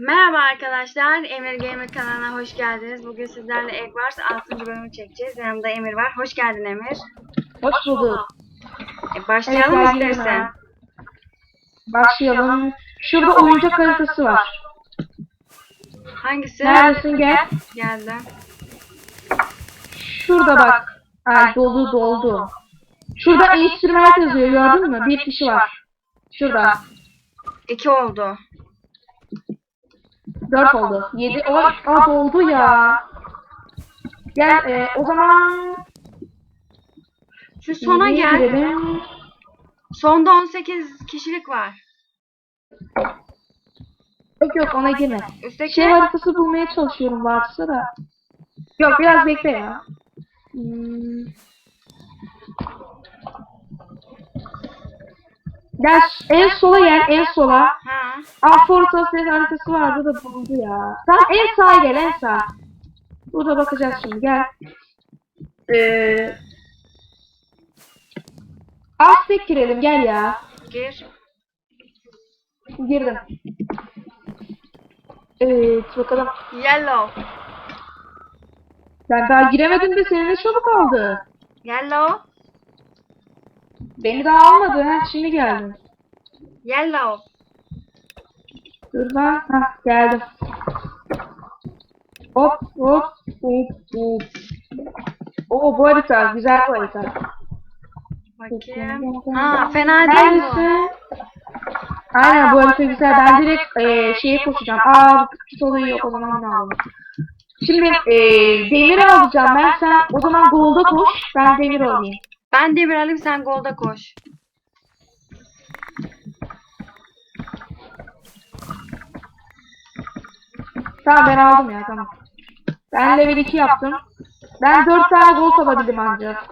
Merhaba arkadaşlar, Emir Gamer kanalına hoş geldiniz. Bugün sizlerle Egg Wars 6. bölümü çekeceğiz. Yanımda Emir var. Hoş geldin Emir. Hoş bulduk. E, başlayalım Evet, istersen. Başlayalım. Şurada oyuncak haritası var. Hangisi? Neredesin gel. Geldim. Şurada bak. Ay doldu doldu. Şurada instrument yazıyor gördün mü? Bir kişi var. Şurada. İki oldu. Dört oldu. Yedi. Oy, aa doldu ya. Gel e, o zaman Şu sona gel. girelim. Sonda 18 kişilik var. Yok yok ona girme. Üstteki Şey haritası bulmaya çalışıyorum varsa da. Yok biraz bekle ya. Hmm. Gel en sola gel en sola. Ha. Alforta ses haritası vardı da buldu ya. Tamam en sağa gel en sağ. Burada bakacağız şimdi gel. Ee, Aztek girelim gel ya. Gir. Girdim. Evet bakalım. Yellow. Ben daha giremedim de senin de çabuk aldı. Yellow. Beni daha almadı ha şimdi geldim. Yellow. Dur lan. Hah geldim. Hop hop hop hop. Oo bu harita güzel bu harita. Bakayım. Ha fena değil bu. Aynen bu harita güzel. Ben direkt e, şeye koşacağım. Aa bu kıt olayı yok o zaman ne alalım. Şimdi e, demir alacağım ben. Sen o zaman golda koş. Ben demir alayım. Ben demir alayım sen golda koş. Tamam ben aldım ya tamam. Ben level 2 yaptım. Ben 4 tane gold alabildim ancak.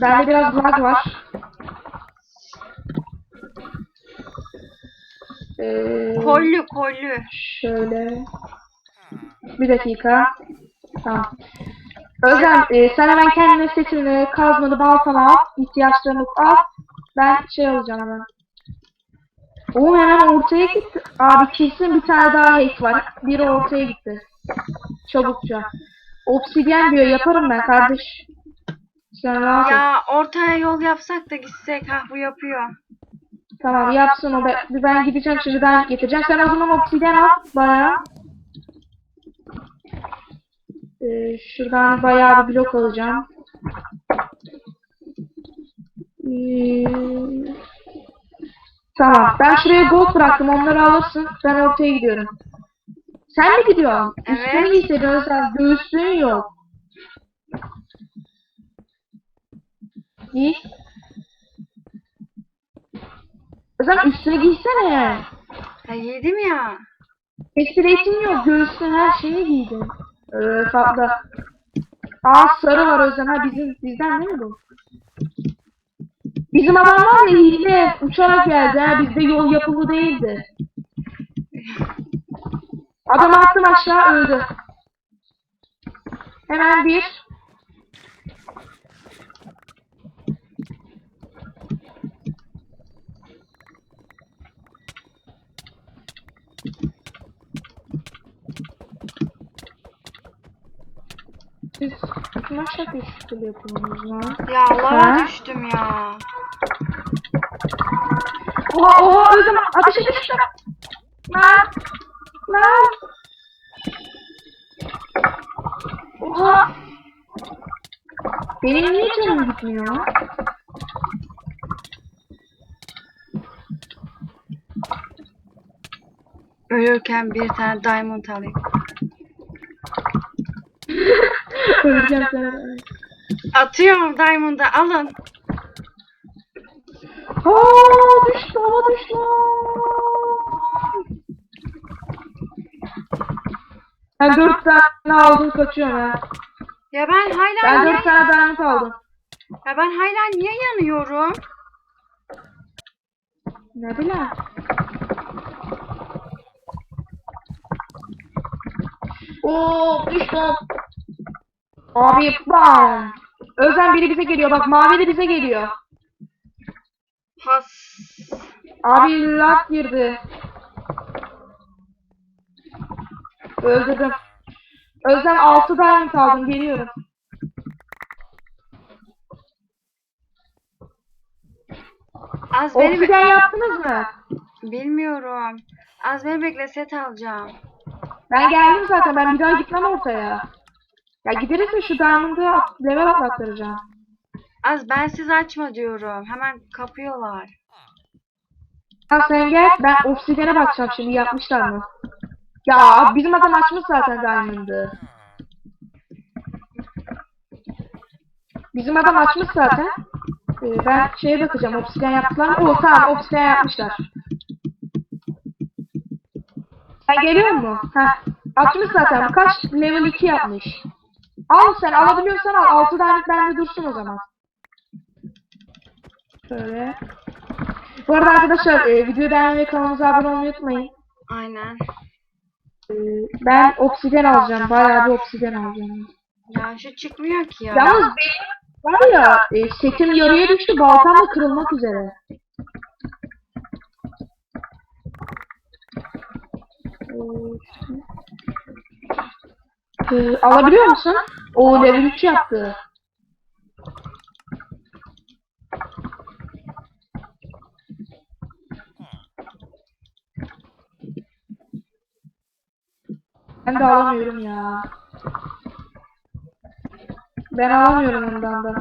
Bende biraz lag var. Ee, Kollü kollü. şöyle. Bir dakika. Tamam. Özlem e, sen hemen kendine setini, kazmanı, baltanı al. ihtiyaçlarını al. Ben şey alacağım hemen. O hemen ortaya gitti. Abi kesin bir tane daha hack var. Biri ortaya gitti. Çabukça. Obsidyen diyor yaparım ben kardeş. Sen rahat ol. Ya ortaya yol yapsak da gitsek. Ha bu yapıyor. Tamam yapsın o. Ben, ben gideceğim şimdi ben getireceğim. Sen o zaman obsidyen al bayağı. Ee, şuradan bayağı bir blok alacağım. Ee, tamam. Ben şuraya gold bıraktım. Onları alırsın. Ben ortaya gidiyorum. Sen mi gidiyorsun? Evet. Üstünü giyseydin Özlem. Göğüslüğün yok. Giy. Özlem üstünü giysene. Ya yedim ya. Resim yok. Göğsün her şeyi giydin. Ee, farklı. Aa sarı var Özlem. Ha bizim bizden değil mi bu? Bizim adam var ya hile uçarak geldi ha. Bizde yol yapılı değildi. Adam attım aşağı öldü. Hemen bir. Siz maşa düştü yapıyorsunuz lan. Ya lava Ha? düştüm ya. Oha oha öldüm. Ateşe düştüm. Lan. Lan. Oha. Benim niye canım gitmiyor? Ölürken bir tane diamond alayım. Öleceğim sana. Atıyorum diamond'ı alın. Aa düştü ama düştü. Ben dört tane aldım kaçıyorum ha. Ya ben hala Ben dört tane diamond aldım. ya ben hala niye yanıyorum? Ne bileyim. Oo düştüm. Abi bam. Özlem biri bize geliyor bak mavi de bize geliyor. Has. Abi lag girdi. Öldürdüm. Özlem 6 diamond aldım geliyorum. Az beni be- Obsidian yaptınız mı? Bilmiyorum. Az beni bekle set alacağım. Ben geldim zaten ben bir daha gitmem ortaya. Ya gideriz de şu diamond'ı level atlattıracağım. Az ben siz açma diyorum. Hemen kapıyorlar. Ha sen gel ben obsidiyene bakacağım şimdi yapmışlar mı? Ya bizim adam açmış zaten diamond'ı. Bizim adam açmış zaten. Ee, ben şeye bakacağım obsidiyen yaptılar mı? Oo tamam obsidiyen yapmışlar. Sen geliyor mu? Heh. Açmış zaten. Kaç level 2 yapmış. Al sen alabiliyorsan al. 6 tane bende dursun o zaman. Şöyle. Bu arada arkadaşlar e, videoyu beğenmeyi kanalımıza abone olmayı unutmayın. Aynen. E, ben obsidyen alacağım. Bayağı bir obsidyen alacağım. Ya şu çıkmıyor ki ya. Yalnız benim var ya e, setim yarıya düştü. Baltam da kırılmak üzere. E, e, alabiliyor musun? O level 3 yaptı. Ben de alamıyorum ya. Ben alamıyorum ondan da.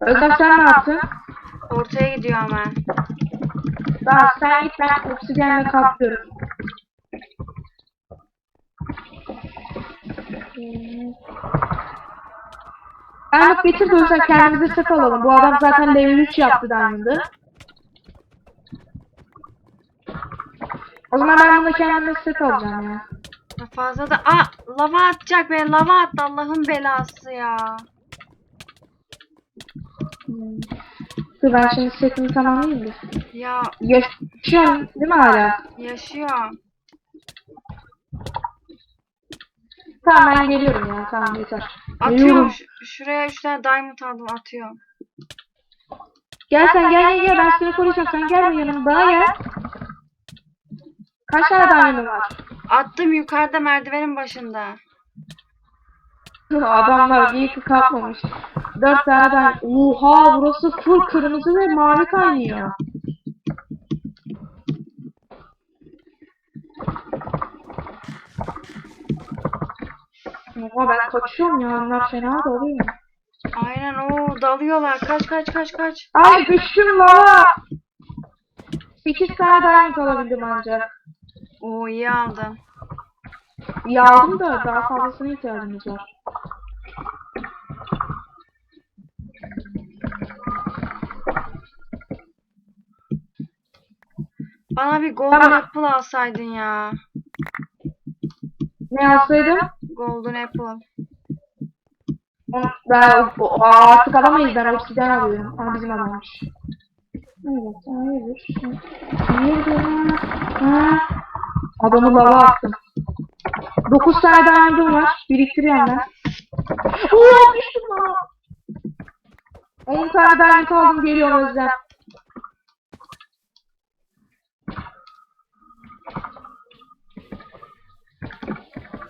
Özlem sen ne yaptın? Ortaya gidiyor hemen. Daha sen git ben obsidyenle kaplıyorum. Diamond getir de Özlem kendimize set alalım. Bu adam zaten level 3 yaptı Diamond'ı. O zaman ben buna kendime set alacağım ya. Fazla da... Aa! Lava atacak beni. Lava attı. Allah'ın belası ya. Hmm. Dur ben şimdi setimi tamamlayayım da. Ya Yaşıyorsun değil mi hala? yaşıyor. Tamam ben geliyorum ya tamam yeter. Atıyorum. Şuraya üç tane diamond aldım. Atıyorum. Gel sen gel gel gel ben seni koruyacağım sen gelme yanıma bana gel. Kaç tane diamond'ın var? Attım yukarıda merdivenin başında. Adamlar iyi ki kalkmamış. Dört tane diamond. Oha burası full kırmızı ve mavi kaynıyor. Oha ben kaçıyorum ya onlar fena da oluyor. Aynen o dalıyorlar. Kaç kaç kaç kaç. Ay düştüm lava. 8 tane diamond alabildim ancak. Oo iyi aldın. İyi aldım da daha fazlasına ihtiyacımız var. Bana bir golden Tamam. apple alsaydın ya. Ne alsaydım? Golden apple. Ben o- artık alamayız ben obsidyen alıyorum. Ama bizim adammış. Evet, hayırdır? Hayırdır? Ha? Adamı lava attım. 9 tane diamond'ım var. Biriktiriyorum ben. Oo düştüm lava. 10 tane diamond aldım geliyorum Özlem.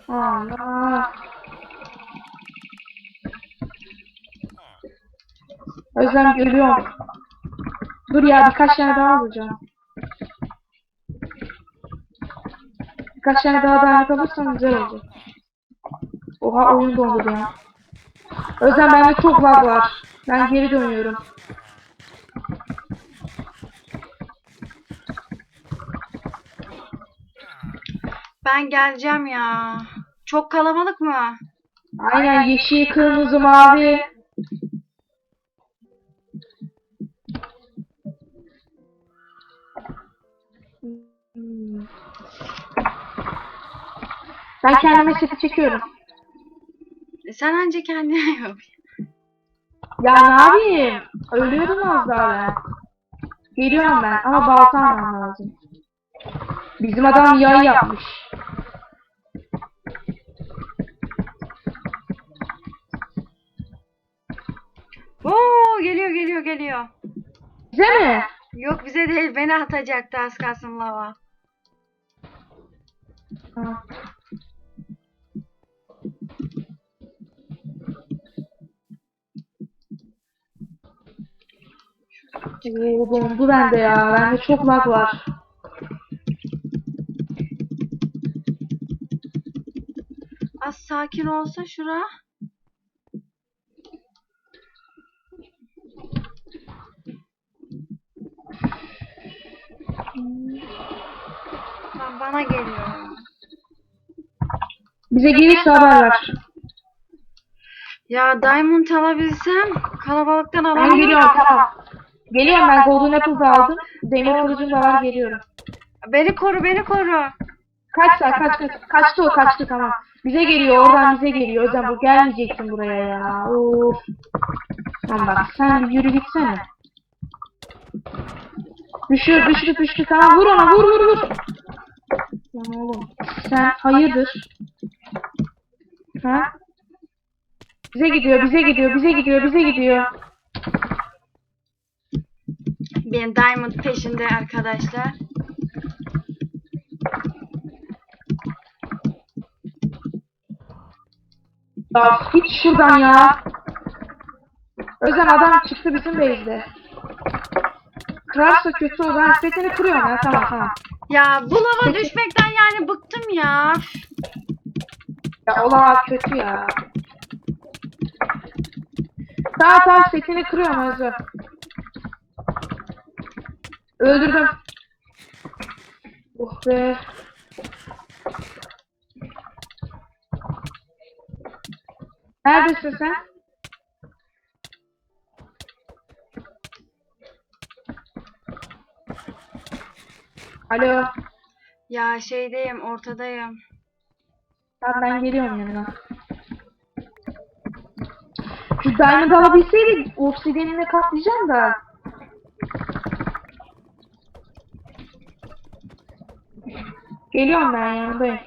Allah. Özlem görüyorum. Dur ya birkaç tane daha alacağım. Birkaç tane daha dayanık alırsam güzel olacak. Oha oyun dondu ya. Özlem bende çok lag var. Ben geri dönüyorum. Ben geleceğim ya. Çok kalabalık mı? Aynen yeşil, kırmızı, mavi. Ben kendime seti çekiyorum. E sen anca kendine yap. Ya ne yapayım? Ölüyordum az daha ben. Geliyorum ben ama balta almam lazım. Bizim adam yay yapmış. Oo geliyor geliyor geliyor. Bize mi? Yok bize değil beni atacaktı az kalsın lava. Tamam. Oo, dondu bende ya. Bende çok lag var. Az sakin olsa şura. Lan bana geliyor. Bize gelirse haber ver. Ya Diamond alabilsem kalabalıktan Ben alamıyorum. geliyorum tamam. Geliyorum ben Golden Apple da aldım. Demir kılıcım da var geliyorum. Beni koru beni koru. Kaç saat kaç kaç. Kaçtı o kaçtı tamam. Bize geliyor oradan bize geliyor. O yüzden bu gelmeyeceksin buraya ya. Of. Tamam bak sen yürü gitsene. Düşür düştü düştü tamam vur ona vur vur vur. Lan oğlum sen hayırdır? Ha? Bize gidiyor bize gidiyor bize gidiyor bize gidiyor. Benim Diamond peşinde arkadaşlar. Ya git şuradan ya. Özlem adam çıktı bizim base'de. Kırarsa kötü olur. Ben setini kırıyorum ya tamam tamam. Ya bu lava düşmekten yani bıktım ya. Ya ola kötü ya. Tamam tamam setini kırıyorum Özlem. Öldürdüm. Oh be. Neredesin sen? Alo. Ya şeydeyim ortadayım. Tamam ben geliyorum yanına. Şu diamond alabilseydik obsidianine katlayacağım da. Geliyorum ben yanındayım.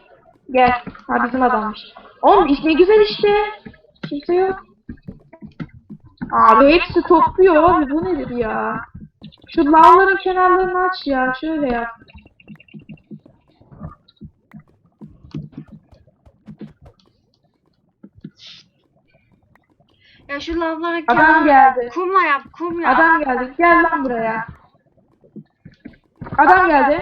Gel. Ha bizim adammış. Oğlum iş ne güzel işte. Kimse yok. Abi hepsi topluyor abi bu nedir ya? Şu lavların kenarlarını aç ya. Şöyle yap. Ya şu lavları Adam kenar- geldi. kumla yap kum yap. Adam geldi. Gel lan buraya. Adam geldi.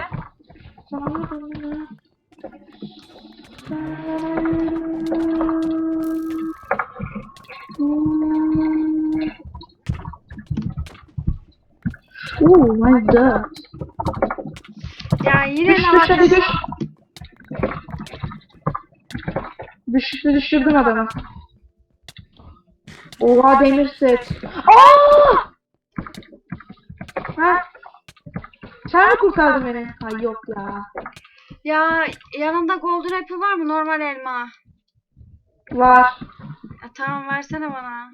Oh my god. Ya yine Düş lava düş hadi düş. düş. Düştü düşürdün adamı. Oha demir set. Aa! Ha? Sen mi kurtardın beni? Ay yok ya. Ya yanında golden apple var mı normal elma? Var. Ya, tamam versene bana.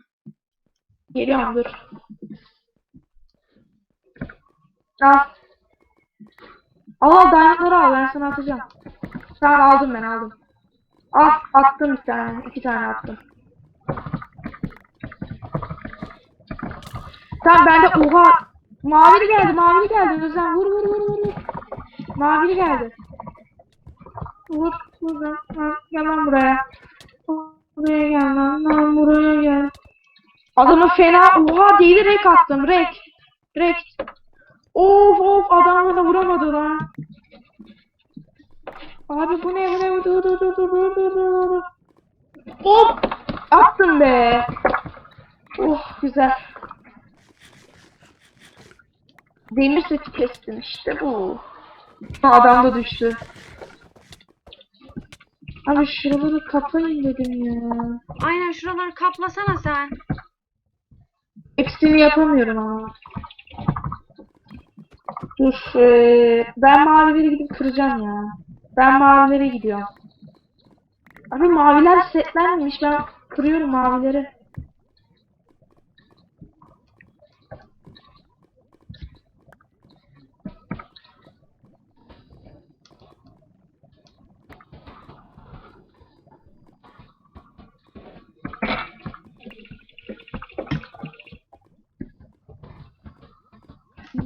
Geliyorum dur. Al. Al diamondları al ben sana atacağım. Tamam aldım ben aldım. Al attım bir tane. iki tane attım. Tamam bende oha. Mavili geldi, mavili geldi. Özlem vur vur vur vur. Mavili geldi. Vur, vur ben. Gel lan buraya. Buraya gel lan, lan buraya gel. Adamı fena, oha değil rek attım, rek. Rek. Of of adamı da vuramadı lan. Abi bu ne bu ne dur dur dur dur dur dur dur. Hop attım be. Oh güzel. Demir seti kestim işte bu. Adam da düştü. Abi şuraları kapayın dedim ya. Aynen şuraları kaplasana sen. Hepsini yapamıyorum ama. Dur. eee, ben mavileri gidip kıracağım ya. Ben mavilere gidiyorum. Abi maviler setlenmemiş. Ben kırıyorum mavileri.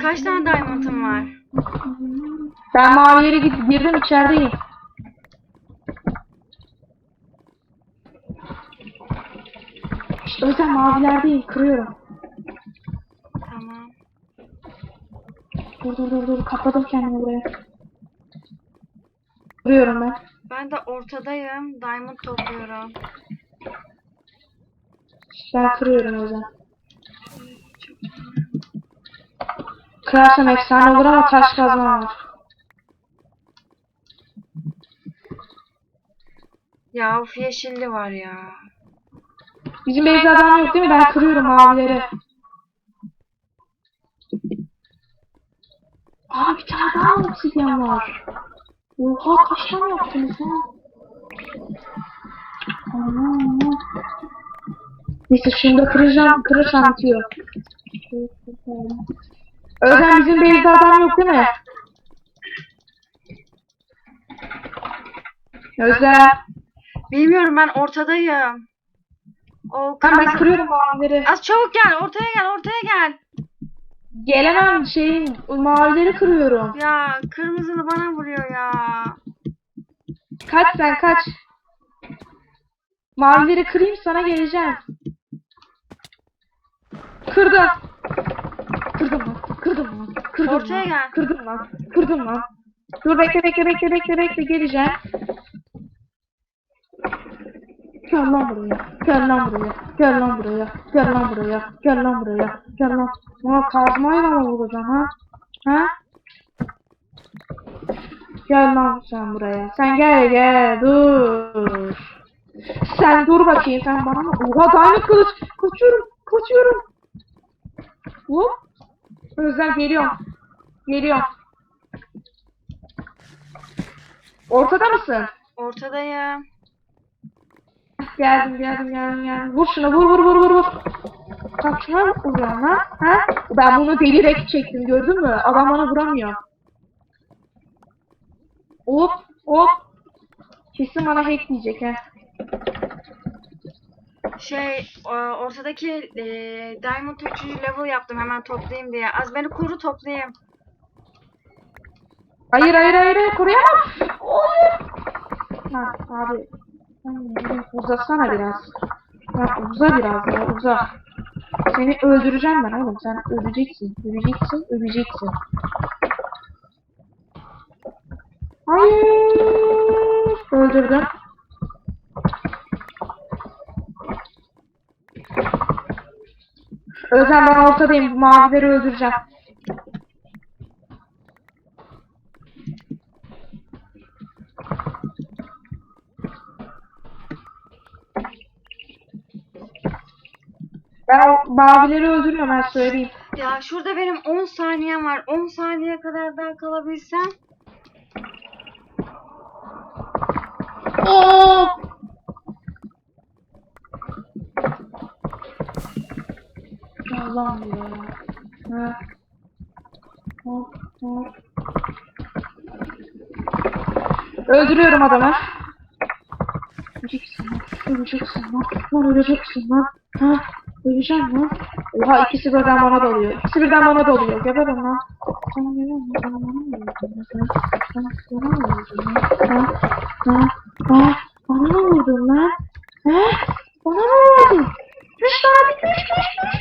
Kaç tane diamond'ın var? Ben mavi yere git, girdim içerideyim. İşte o yüzden mavilerdeyim kırıyorum. Tamam. Dur dur dur dur kapadım kendimi buraya. Kırıyorum ben. Ben de ortadayım. Diamond topluyorum. Ben kırıyorum o yüzden. Çok... Kırarsam efsane olur ama taş kazmam var. Ya of yeşilli var ya. Bizim Beyza adam yok değil mi? Ben kırıyorum mavileri. Abi bir tane daha obsidyen var. Oha kaç tane yaptınız ha? Allah. Neyse şunu da kıracağım. Kırırsam bitiyor. Özlem bizim Beyza adam yok değil mi? Özlem. Bilmiyorum ben ortadayım. O Tamam ben kırıyorum mavileri. Az çabuk gel. Ortaya gel. Ortaya gel. Gelemem şeyin mavileri kırıyorum. Ya kırmızılı bana vuruyor ya. Kaç sen kaç. Mavileri kırayım sana geleceğim. Kırdım. Kırdım lan. Kırdım lan. Kırdım Ortaya lan. gel. Kırdım lan. Kırdım lan. Dur bekle bekle bekle bekle bekle geleceğim. Gel lan buraya. Gel lan buraya. Gel lan buraya. Gel lan buraya. Gel lan buraya. Gel lan. Bana kazmayla mı vuracaksın ha? Ha? Gel lan sen buraya. Sen gel gel dur. Sen dur bakayım sen bana mı? Oha diamond kılıç. Kaçıyorum. Kaçıyorum. Hop. Özlem geliyorum. Geliyorum. Ortada mısın? Ortadayım. Geldim geldim geldim geldim. Vur şuna vur vur vur vur vur. Bak şuna? Ha? Ben bunu delirek çektim gördün mü? Adam bana vuramıyor. Hop hop. Kesin bana hack diyecek ha. Şey o- ortadaki e, Diamond 3. level yaptım hemen toplayayım diye. Az beni koru toplayayım. Hayır hayır hayır hayır koruyamam. Hayır. Ha abi. Sen uzasana biraz. Ha, uza biraz ya uza. Seni öldüreceğim ben oğlum. Sen öleceksin. Öleceksin. Öleceksin. Hayır. Öldürdüm. Özlem ben ortadayım. Bu mavileri öldüreceğim. Ben o mavileri öldürüyorum ben söyleyeyim. Ya şurada benim 10 saniyem var. 10 saniye kadar daha kalabilsem. Oo! Allah'ım ya. Ha. Hop, hop. Öldürüyorum adamı. Öleceksin lan. Öleceksin lan. Lan öleceksin lan. Ha? Öleceğim lan. Oha ikisi birden bana dalıyor. İkisi birden bana dalıyor. Geberin lan. Sen geberin lan. Sen bana mı vurdun lan? Sen bana mı vurdun lan? Ha? Ha? Bana mı vurdun lan? Ha? Bana mı vurdun? Düş lan hadi düş düş düş.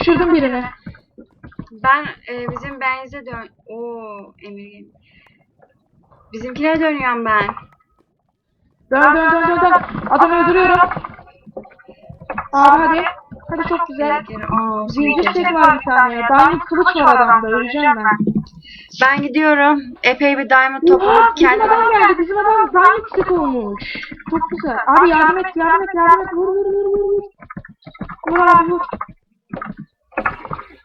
Düşürdüm birini. Ben e, bizim benze dön... Oo Emir. Bizimkine dönüyorum ben. Dön dön dön dön dön. Adamı öldürüyorum. Abi hadi. Hadi çok güzel. Aa, Zincir set var bir tane. Diamond kılıç var adamda. Öleceğim ben. Ben gidiyorum. Epey bir diamond topladım. bizim Kendime... adam geldi. Bizim adam Diamond set olmuş. Çok güzel. Abi yardım et yardım et yardım et. Vur vur vur vur. Vur abi vur.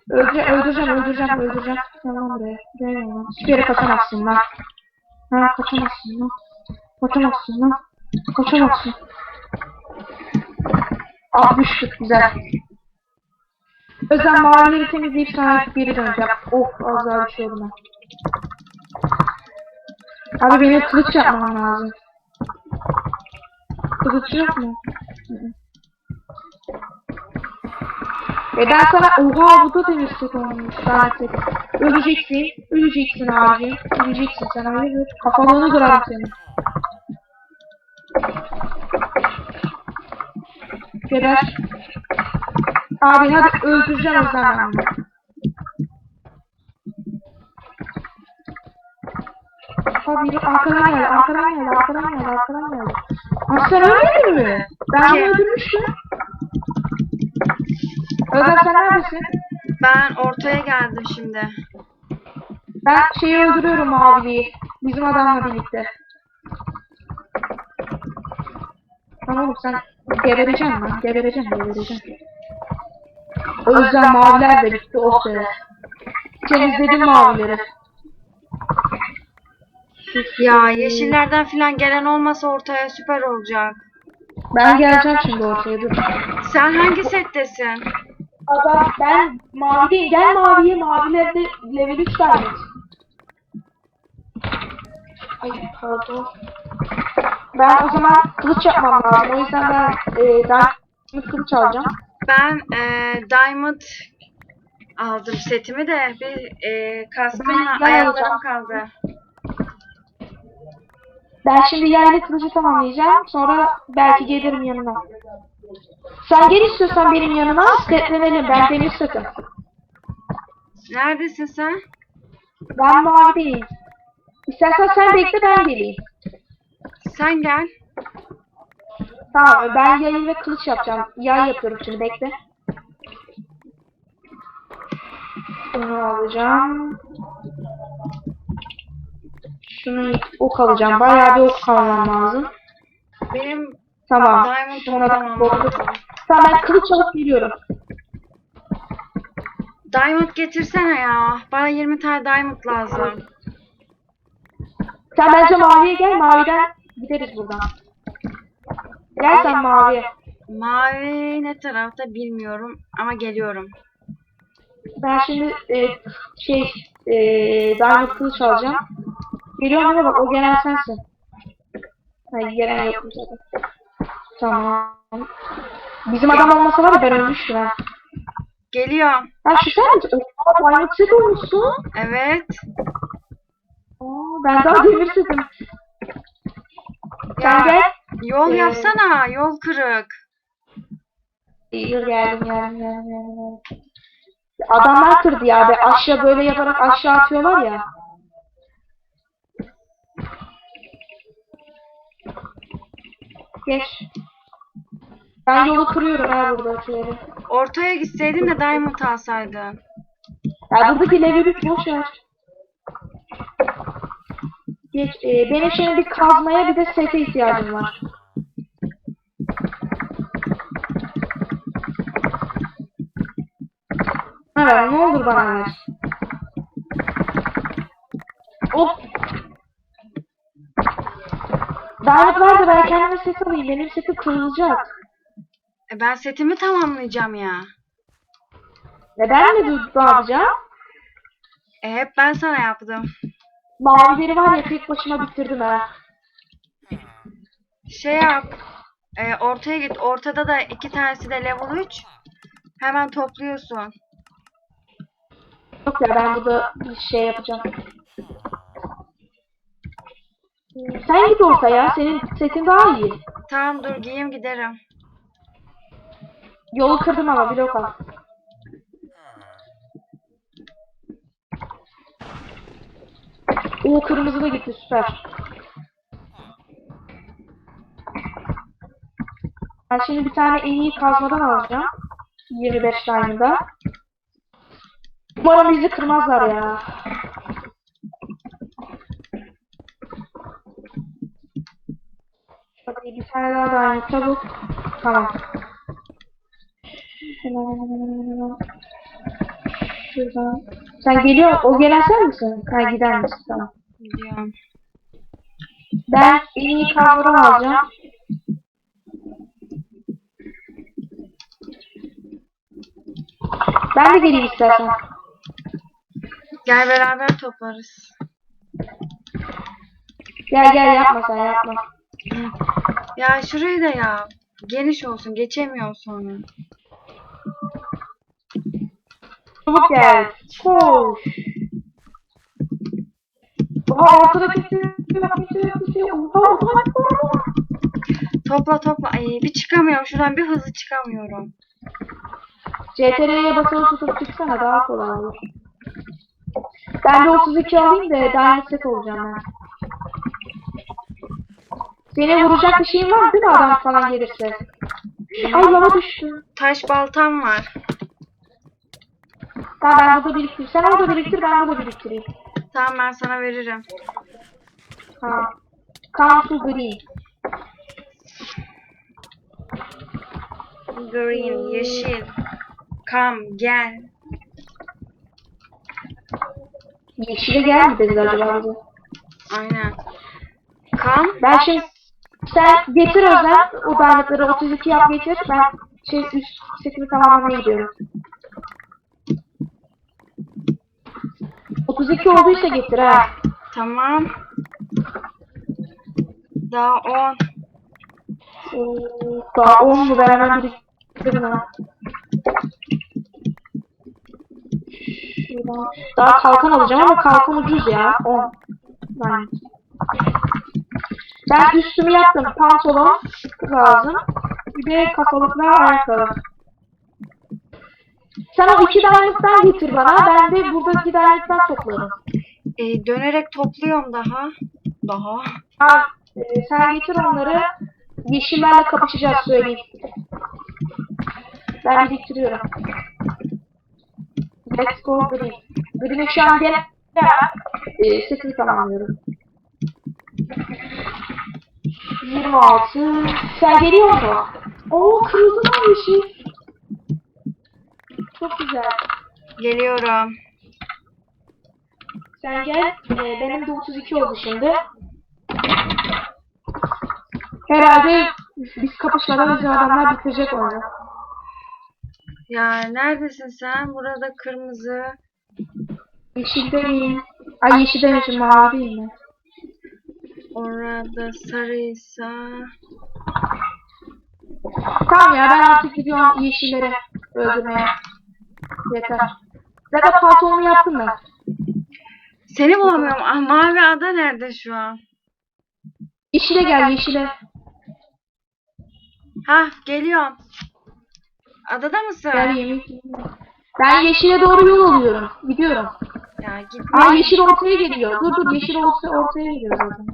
Öldüreceğim öldüreceğim öldüreceğim öldüreceğim. Lan buraya. Gel lan. Hiçbir yere kaçamazsın lan. Ha kaçamazsın lan. Kaçamazsın lan. Kaçamazsın. Ah düştük güzel. Özel mavileri temizleyip sana geri döneceğim. Of az daha düşüyordum ben. Abi benim kılıç yapmam lazım. Kılıç yok mu? Hı hı. E ben sana oha bu da demiştik olmuş zaten. Öleceksin, öleceksin abi. Öleceksin sen öyle bir kafalığını kırarım senin. Geber. Abi hadi öldüreceğim ben bunu. Abi arkadan geldi, arkadan geldi, arkadan geldi, arkadan geldi. Sen ölmedin mi? Ben onu öldürmüştüm. Özlem sen neredesin? Ben ortaya geldim şimdi. Ben şeyi öldürüyorum maviliyi. Bizim adamla birlikte. Tamam oğlum sen gebereceksin lan. Gebereceksin, gebereceksin. Özlem maviler de bitti oh be. Temizledim mavileri. Ya yeşillerden falan gelen olmasa ortaya süper olacak. Ben geleceğim şimdi ortaya dur. Sen hangi settesin? Adam ben mavideyim. Gel maviye mavilerde level 3 tane. Ay pardon. Ben o zaman kılıç yapmam lazım. O yüzden ben e, ben kılıç alacağım. Ben e, Diamond aldım setimi de bir e, Ben ayaklarım kaldı. Ben şimdi yaylı kılıcı tamamlayacağım. Sonra belki gelirim yanına. Sen gel istiyorsan benim yanıma. Setlenelim. Ben demir setim. Neredesin sen? Ben mavideyim. İstersen sen bekle ben geleyim. Sen gel. Tamam ben yayın ve kılıç yapacağım. Yay yapıyorum şimdi bekle. Bunu alacağım. Şunu ok alacağım. Bayağı bir ok almam lazım. Benim Tamam. Diamond lazım. Tamam ben kılıç alıp geliyorum. Diamond getirsene ya. Bana 20 tane Diamond lazım. Sen bence maviye gel. Maviden gideriz buradan. Gel sen maviye. Mavi ne tarafta bilmiyorum ama geliyorum. Ben şimdi e, şey e, diamond kılıç alacağım. Geliyorum ama bak o gelen sensin. Hayır gelen yokum zaten. Tamam. Bizim adam olmasa var ya ben ölmüştüm ha. Geliyorum. Ha şu sen diamond set olmuşsun. Evet. Aa, ben daha demir setim. Sen Ya, gel. Yol Ee, yapsana. Yol kırık. Geldim geldim geldim. geldim. Adamlar kırdı ya be. Aşağı böyle yaparak aşağı atıyorlar ya. Geç. Ben yolu kırıyorum ha burada şeyleri. Ortaya gitseydin de Diamond alsaydın. Ya buradaki level 3 boş ver. Geç. e, benim şimdi bir kazmaya bir de sete ihtiyacım var. Evet ne olur bana ver. Of. Var da ben kendime set alayım. Benim setim kırılacak. E ben setimi tamamlayacağım ya. Ben de bu- yapacağım? E hep ben sana yaptım. Mavileri var ya tek başıma bitirdim ha. Şey yap. E, ortaya git. Ortada da iki tanesi de level 3. Hemen topluyorsun. Yok ya ben burada bir şey yapacağım. Sen git ortaya. Senin setin daha iyi. Tamam dur giyeyim giderim. Yolu kırdım ama blok al. O kırmızı da gitti süper. Ben şimdi bir tane en iyi kazmadan alacağım. 25 tane da. Umarım bizi kırmazlar ya. Hadi bir tane daha dayanık çabuk. Tamam. Şuradan. Sen geliyor O gelen sen misin? Ha gider misin? Tamam. Gidiyorum. Ben en iyi kavramı alacağım. Ben de geleyim istersen. Gel beraber toplarız. Gel gel yapma sen yapma. Ya şurayı da yap. Geniş olsun. Geçemiyorum sonra. Çabuk gel. Koş. Oha oha Topla topla. Ay bir çıkamıyorum. Şuradan bir hızlı çıkamıyorum. CTRL'ye basılı tutup çıksana daha kolay olur. Ben de 32 alayım da Diamond set olacağım ben. Seni vuracak bir şeyin var değil mi adam falan gelirse? Ay lava düştü. Taş baltam var. Tamam ben burada biriktir. Sen orada biriktir ben burada biriktireyim. Tamam ben sana veririm. Ha. To green. Green, yeşil. Kam, gel. Yeşile gelmedi acaba bize. Aynen. Kam. Ben şey sen getir Özlem o diamondları 32 yap getir. Ben şey üst setimi tamamlamaya gidiyorum. 32 olduysa getir ha. Tamam. Daha 10. Oo, Daha 10 mu ben hemen biriktirdim ha. Daha kalkan alacağım ama kalkan ucuz ya. 10. Ben. Ben üstümü yaptım. Pantolon lazım. Bir de kafalıkla ayakkabı. Sen o iki diamond'dan getir bana. Ben de buradaki diamond'dan toplarım. E, dönerek topluyorum daha. Daha. Ha, e, sen getir onları. Yeşillerle kapışacağız söyleyeyim. Ben biriktiriyorum. Let's go green. Green'e şu an gel. E, setini tamamlıyorum. 26. Sen geliyor musun? Oo kırıldı lan yeşil. Çok güzel. Geliyorum. Sen gel. Ee, benim de 32 oldu şimdi. Herhalde biz kapışmadan adamlar bitirecek onu. Ya neredesin sen? Burada kırmızı. Yeşildeyim. Ay yeşil demişim mavi değil mi? Orada sarıysa. Tamam ya ben artık gidiyorum yeşilleri öldürmeye. Yeter. Zaten pantolonumu yaptım ben. Seni bulamıyorum. Ah, mavi ada nerede şu an? Yeşile gel yeşile. Ha geliyorum. Adada mısın? Gel yemek. Ben yeşile doğru yol alıyorum. Gidiyorum. Ya gitme. Aa yeşil ortaya geliyor. Dur dur yeşil ortaya, ortaya geliyor zaten.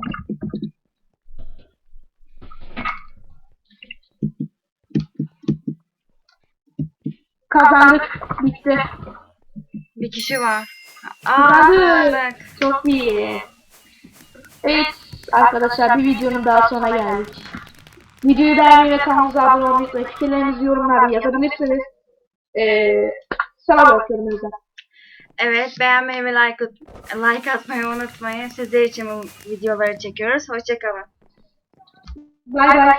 Kazandık. Bitti. Bir kişi var. Aa, Kazandık. bak. Çok iyi. Evet arkadaşlar bir videonun daha sonuna geldik. Videoyu beğenmeyi ve kanalımıza abone olmayı unutmayın. Fikirlerinizi yorumlarda yazabilirsiniz. Ee, sana bırakıyorum Özlem. Evet beğenmeyi ve like, like atmayı unutmayın. Sizler için bu videoları çekiyoruz. Hoşçakalın. Bay bay.